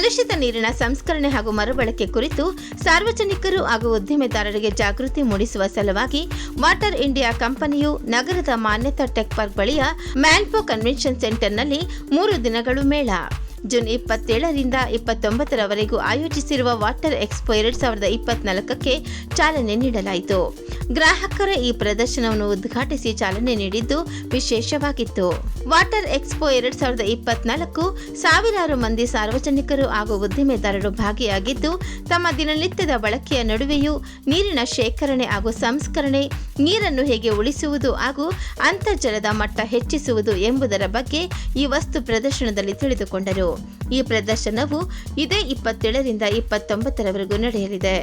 ಕಲುಷಿತ ನೀರಿನ ಸಂಸ್ಕರಣೆ ಹಾಗೂ ಮರುಬಳಕೆ ಕುರಿತು ಸಾರ್ವಜನಿಕರು ಹಾಗೂ ಉದ್ದಿಮೆದಾರರಿಗೆ ಜಾಗೃತಿ ಮೂಡಿಸುವ ಸಲುವಾಗಿ ವಾಟರ್ ಇಂಡಿಯಾ ಕಂಪನಿಯು ನಗರದ ಮಾನ್ಯತಾ ಟೆಕ್ ಪಾರ್ಕ್ ಬಳಿಯ ಮ್ಯಾನ್ಪೋ ಕನ್ವೆನ್ಷನ್ ಸೆಂಟರ್ನಲ್ಲಿ ಮೂರು ದಿನಗಳು ಮೇಳ. ಜೂನ್ ಇಪ್ಪತ್ತೇಳರಿಂದ ಇಪ್ಪತ್ತೊಂಬತ್ತರವರೆಗೂ ಆಯೋಜಿಸಿರುವ ವಾಟರ್ ಎಕ್ಸ್ಪೋ ಎರಡ್ ಸಾವಿರದ ಇಪ್ಪತ್ನಾಲ್ಕಕ್ಕೆ ಚಾಲನೆ ನೀಡಲಾಯಿತು. ಗ್ರಾಹಕರ ಈ ಪ್ರದರ್ಶನವನ್ನು ಉದ್ಘಾಟಿಸಿ ಚಾಲನೆ ನೀಡಿದ್ದು ವಿಶೇಷವಾಗಿತ್ತು. ವಾಟರ್ ಎಕ್ಸ್ಪೋ ಎರಡ್ ಸಾವಿರದ ಇಪ್ಪತ್ನಾಲ್ಕು ಸಾವಿರಾರು ಮಂದಿ ಸಾರ್ವಜನಿಕರು ಹಾಗೂ ಉದ್ದಿಮೆದಾರರು ಭಾಗಿಯಾಗಿದ್ದು, ತಮ್ಮ ದಿನನಿತ್ಯದ ಬಳಕೆಯ ನಡುವೆಯೂ ನೀರಿನ ಶೇಖರಣೆ ಹಾಗೂ ಸಂಸ್ಕರಣೆ, ನೀರನ್ನು ಹೇಗೆ ಉಳಿಸುವುದು ಹಾಗೂ ಅಂತರ್ಜಲದ ಮಟ್ಟ ಹೆಚ್ಚಿಸುವುದು ಎಂಬುದರ ಬಗ್ಗೆ ಈ ವಸ್ತು ಪ್ರದರ್ಶನದಲ್ಲಿ ತಿಳಿದುಕೊಂಡರು. ಈ ಪ್ರದರ್ಶನವು ಇದೇ ಇಪ್ಪತ್ತೇಳರಿಂದ ಇಪ್ಪತ್ತೊಂಬತ್ತರವರೆಗೂ ನಡೆಯಲಿದೆ.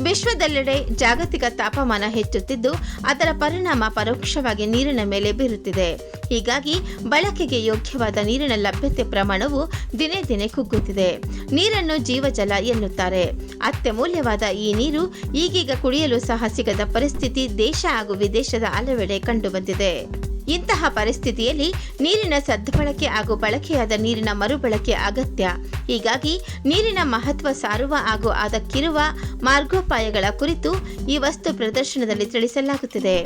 ವಿಶ್ವದೆಲ್ಲೆಡೆ ಜಾಗತಿಕ ತಾಪಮಾನ ಹೆಚ್ಚುತ್ತಿದ್ದು, ಅದರ ಪರಿಣಾಮ ಪರೋಕ್ಷವಾಗಿ ನೀರಿನ ಮೇಲೆ ಬೀರುತ್ತಿದೆ. ಹೀಗಾಗಿ ಬಳಕೆಗೆ ಯೋಗ್ಯವಾದ ನೀರಿನ ಲಭ್ಯತೆ ಪ್ರಮಾಣವು ದಿನೇ ದಿನೇ ಕುಗ್ಗುತ್ತಿದೆ. ನೀರನ್ನು ಜೀವಜಲ ಎನ್ನುತ್ತಾರೆ. ಅತ್ಯಮೂಲ್ಯವಾದ ಈ ನೀರು ಈಗೀಗ ಕುಡಿಯಲು ಸಹ ಸಿಗದ ಪರಿಸ್ಥಿತಿ ದೇಶ ಹಾಗೂ ವಿದೇಶದ ಹಲವೆಡೆ ಕಂಡುಬಂದಿದೆ. ಇಂತಹ ಪರಿಸ್ಥಿತಿಯಲ್ಲಿ ನೀರಿನ ಸದ್ಬಳಕೆ ಹಾಗೂ ಬಳಕೆಯಾದ ನೀರಿನ ಮರುಬಳಕೆ ಅಗತ್ಯ. ಹೀಗಾಗಿ ನೀರಿನ ಮಹತ್ವ ಸಾರುವ ಹಾಗೂ ಅದಕ್ಕಿರುವ ಮಾರ್ಗೋಪಾಯಗಳ ಕುರಿತು ಈ ವಸ್ತು ಪ್ರದರ್ಶನದಲ್ಲಿ ತಿಳಿಸಲಾಗುತ್ತಿದೆ.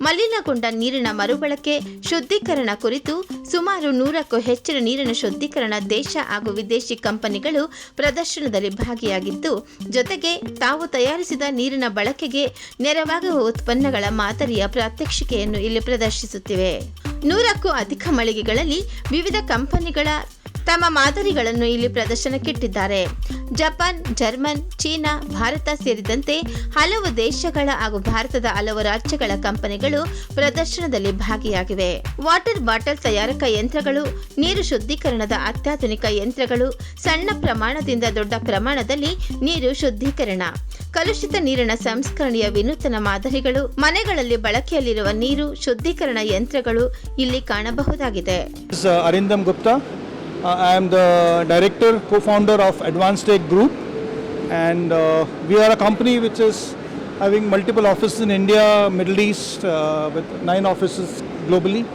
ಮಲಿನಗೊಂಡ ನೀರಿನ ಮರುಬಳಕೆ ಶುದ್ಧೀಕರಣ ಕುರಿತು ಸುಮಾರು ನೂರಕ್ಕೂ ಹೆಚ್ಚಿನ ನೀರಿನ ಶುದ್ಧೀಕರಣ ದೇಶ ಹಾಗೂ ವಿದೇಶಿ ಕಂಪನಿಗಳು ಪ್ರದರ್ಶನದಲ್ಲಿ ಭಾಗಿಯಾಗಿದ್ದು, ಜೊತೆಗೆ ತಾವು ತಯಾರಿಸಿದ ನೀರಿನ ಬಳಕೆಗೆ ನೆರವಾಗುವ ಉತ್ಪನ್ನಗಳ ಮಾದರಿಯ ಪ್ರಾತ್ಯಕ್ಷಿಕೆಯನ್ನು ಇಲ್ಲಿ ಪ್ರದರ್ಶಿಸುತ್ತಿವೆ. ನೂರಕ್ಕೂ ಅಧಿಕ ಮಳಿಗೆಗಳಲ್ಲಿ ವಿವಿಧ ಕಂಪನಿಗಳ ತಮ್ಮ ಮಾದರಿಗಳನ್ನು ಇಲ್ಲಿ ಪ್ರದರ್ಶನಕ್ಕಿಟ್ಟಿದ್ದಾರೆ ಜಪಾನ್ ಜರ್ಮನ್ ಚೀನಾ ಭಾರತ ಸೇರಿದಂತೆ ಹಲವು ದೇಶಗಳ ಹಾಗೂ ಭಾರತದ ಹಲವು ರಾಜ್ಯಗಳ ಕಂಪನಿಗಳು ಪ್ರದರ್ಶನದಲ್ಲಿ ಭಾಗಿಯಾಗಿವೆ ವಾಟರ್ ಬಾಟಲ್ ತಯಾರಕ ಯಂತ್ರಗಳು ನೀರು ಶುದ್ಧೀಕರಣದ ಅತ್ಯಾಧುನಿಕ ಯಂತ್ರಗಳು ಸಣ್ಣ ಪ್ರಮಾಣದಿಂದ ದೊಡ್ಡ ಪ್ರಮಾಣದಲ್ಲಿ ನೀರು ಶುದ್ಧೀಕರಣ ಕಲುಷಿತ ನೀರಿನ ಸಂಸ್ಕರಣೆಯ ವಿನೂತನ ಮಾದರಿಗಳು ಮನೆಗಳಲ್ಲಿ ಬಳಕೆಯಲ್ಲಿರುವ ನೀರು ಶುದ್ಧೀಕರಣ ಯಂತ್ರಗಳು ಇಲ್ಲಿ ಕಾಣಬಹುದಾಗಿದೆ Arindam Gupta. Uh, I am the director, co-founder of Advanced Tech Group, and uh, we are a company which is having multiple offices in India, Middle East, uh, with nine offices globally,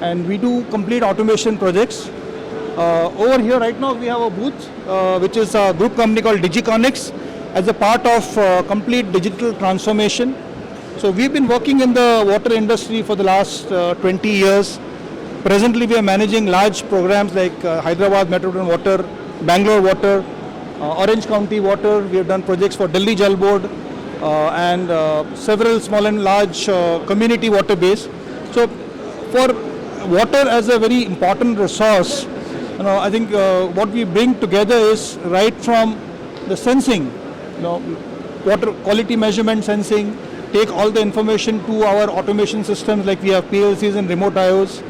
and we do complete automation projects. Uh, over here, right now, we have a booth, uh, which is a group company called DigiConnects, as a part of uh, complete digital transformation. So we've been working in the water industry for the last uh, 20 years. Presently, we are managing large programs like uh, Hyderabad Metropolitan Water, Bangalore Water, uh, Orange County Water. We have done projects for Delhi Jal Board uh, and uh, several small and large uh, community water base. So, for water as a very important resource, you know, I think uh, what we bring together is right from the sensing, you know, water quality measurement sensing, take all the information to our automation systems like we have PLCs and remote IOs.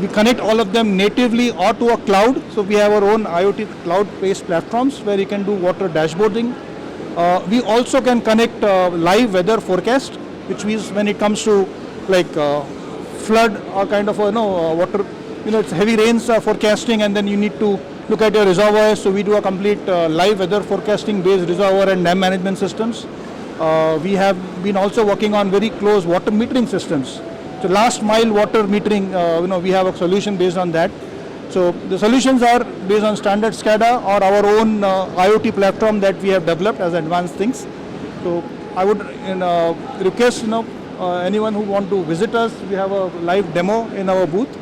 We connect all of them natively or to a cloud. So we have our own IoT cloud-based platforms where you can do water dashboarding. Uh, we also can connect uh, live weather forecast, which means when it comes to like uh, flood or kind of you know uh, water, you know it's heavy rains forecasting, and then you need to look at your reservoirs. So we do a complete uh, live weather forecasting based reservoir and dam management systems. Uh, we have been also working on very close water metering systems. So last mile water metering, uh, you know, we have a solution based on that. So the solutions are based on standard SCADA or our own uh, IoT platform that we have developed as advanced things. So I would know, request you know uh, anyone who want to visit us. We have a live demo in our booth,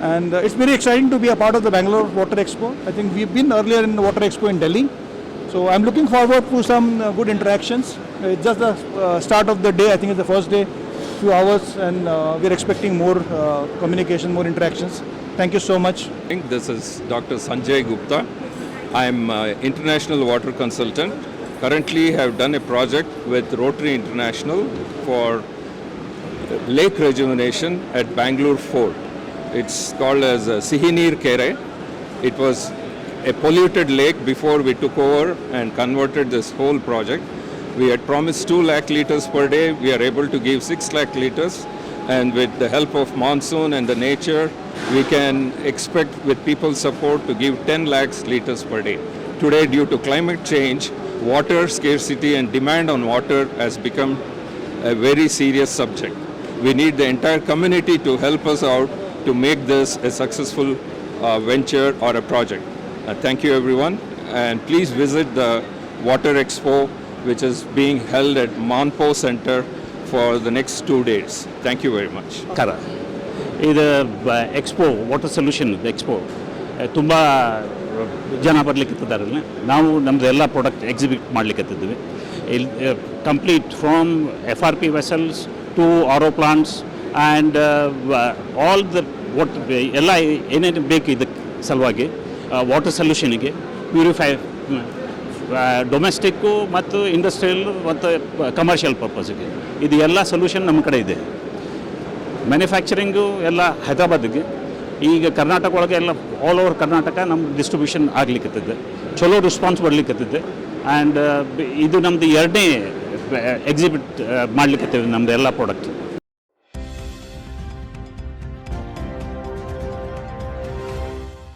and uh, it's very exciting to be a part of the Bangalore Water Expo. I think we've been earlier in the Water Expo in Delhi, so I'm looking forward to some uh, good interactions. Uh, It's just the uh, start of the day. I think it's the first day, few hours, and uh, we're expecting more uh, communication, more interactions. Thank you so much. This is Dr. Sanjay Gupta. I am uh, international water consultant. Currently, have done a project with Rotary International for lake rejuvenation at Bangalore Fort. It's called as Sihinir Kere. It was a polluted lake before we took over and converted this whole project. We had promised 2 lakh liters per day. We are able to give 6 lakh liters. And with the help of monsoon and the nature, we can expect with people's support to give 10 lakhs liters per day. Today, due to climate change, water scarcity and demand on water has become a very serious subject. We need the entire community to help us out to make this a successful uh, venture or a project. Uh, thank you, everyone, and please visit the Water Expo, which is being held at Manpo Center for the next two days. Thank you very much. ಕರ ಇದು expo water solution expo ತುಂಬ ಜನ ಬರ್ಲಿಕ್ಕಿದ್ದಾರೆ ನಾವು ನಮ್ಮದು ಎಲ್ಲ product exhibit ಮಾಡ್ಲಿಕ್ಕಿದ್ದೀವಿ ಇಲ್ಲಿ complete from F R P vessels to RO plants and all the what ಎಲ್ಲ ಏನೇನು ಬೇಕು ಇದಕ್ಕೆ ಸಲುವಾಗಿ ವಾಟರ್ ಸೊಲ್ಯೂಷನಿಗೆ ಪ್ಯೂರಿಫೈ ಡೊಮೆಸ್ಟಿಕ್ಕು ಮತ್ತು ಇಂಡಸ್ಟ್ರಿಯಲ್ ಮತ್ತು ಕಮರ್ಷಿಯಲ್ ಪರ್ಪಸ್ಗೆ ಇದು ಎಲ್ಲ ಸೊಲ್ಯೂಷನ್ ನಮ್ಮ ಕಡೆ ಇದೆ. ಮ್ಯಾನುಫ್ಯಾಕ್ಚರಿಂಗು ಎಲ್ಲ ಹೈದ್ರಾಬಾದಿಗೆ. ಈಗ ಕರ್ನಾಟಕ ಒಳಗೆ ಎಲ್ಲ ಆಲ್ ಓವರ್ ಕರ್ನಾಟಕ ನಮ್ಮ ಡಿಸ್ಟ್ರಿಬ್ಯೂಷನ್ ಆಗ್ಲಿಕ್ಕತ್ತಿದೆ ಚಲೋ ರೆಸ್ಪಾನ್ಸ್ ಬರ್ಲಿಕ್ಕತ್ತಿದೆ ಆ್ಯಂಡ್ ಇದು ನಮ್ಮದು ಎರಡನೇ ಎಕ್ಸಿಬಿಟ್ ಮಾಡ್ಲಿಕ್ಕತ್ತೇವೆ ನಮ್ಮದು ಎಲ್ಲ ಪ್ರಾಡಕ್ಟ್